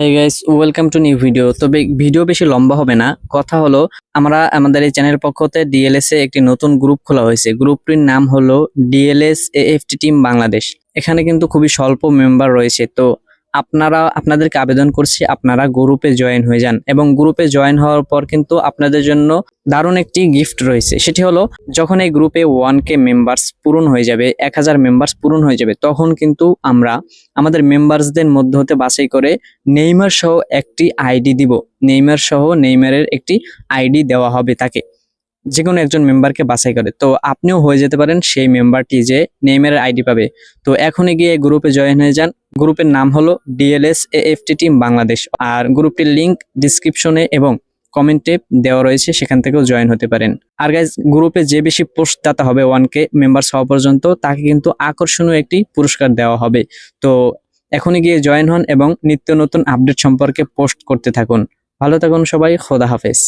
hey guys welcome to new video তবে video বেশি লম্বা হবে না। কথা হলো, আমরা আমাদের এই চ্যানেল পক্ষতে ডিএলএস এ একটি নতুন গ্রুপ খোলা হয়েছে। গ্রুপটির নাম হলো ডিএলএস এএফটি টিম বাংলাদেশ এখানে কিন্তু খুবই স্বল্প মেম্বার রয়েছে। তো আপনারা, আপনাদেরকে আবেদন করছি, আপনারা গ্রুপে জয়েন হয়ে যান। এবং গ্রুপে জয়েন হওয়ার পর কিন্তু আপনাদের জন্য দারুণ একটি গিফট রয়েছে। সেটি হলো, যখন এই গ্রুপে ওয়ান কে মেম্বার্স পূরণ হয়ে যাবে, এক হাজার মেম্বার্স পূরণ হয়ে যাবে, তখন কিন্তু আমরা আমাদের মেম্বার্সদের মধ্যে হতে বাছাই করে নেইমার সহ একটি আইডি দিব। নেইমার সহ নেইমারের একটি আইডি দেওয়া হবে তাকে। যে কোনো একজন মেম্বারকে বাছাই করে। তো আপনিও হয়ে যেতে পারেন সেই মেম্বারটি যে নেইমারের আইডি পাবে। তো এখনই গিয়ে গ্রুপে জয়েন হয়ে যান। গ্রুপের নাম হলো ডিএলএস এএফটি টিম বাংলাদেশ। আর গ্রুপটির লিংক ডিসক্রিপশনে এবং কমেন্টে দেওয়া রয়েছে, সেখান থেকেও জয়েন হতে পারেন। আর গাইজ গ্রুপে যে বেশি পোস্ট দাতা হবে, ওয়ান কে মেম্বার্স হওয়া পর্যন্ত, তাকে কিন্তু আকর্ষণীয় একটি পুরস্কার দেওয়া হবে। তো এখনই গিয়ে জয়েন হন এবং নিত্য নতুন আপডেট সম্পর্কে পোস্ট করতে থাকুন। ভালো থাকুন সবাই, খোদা হাফেজ।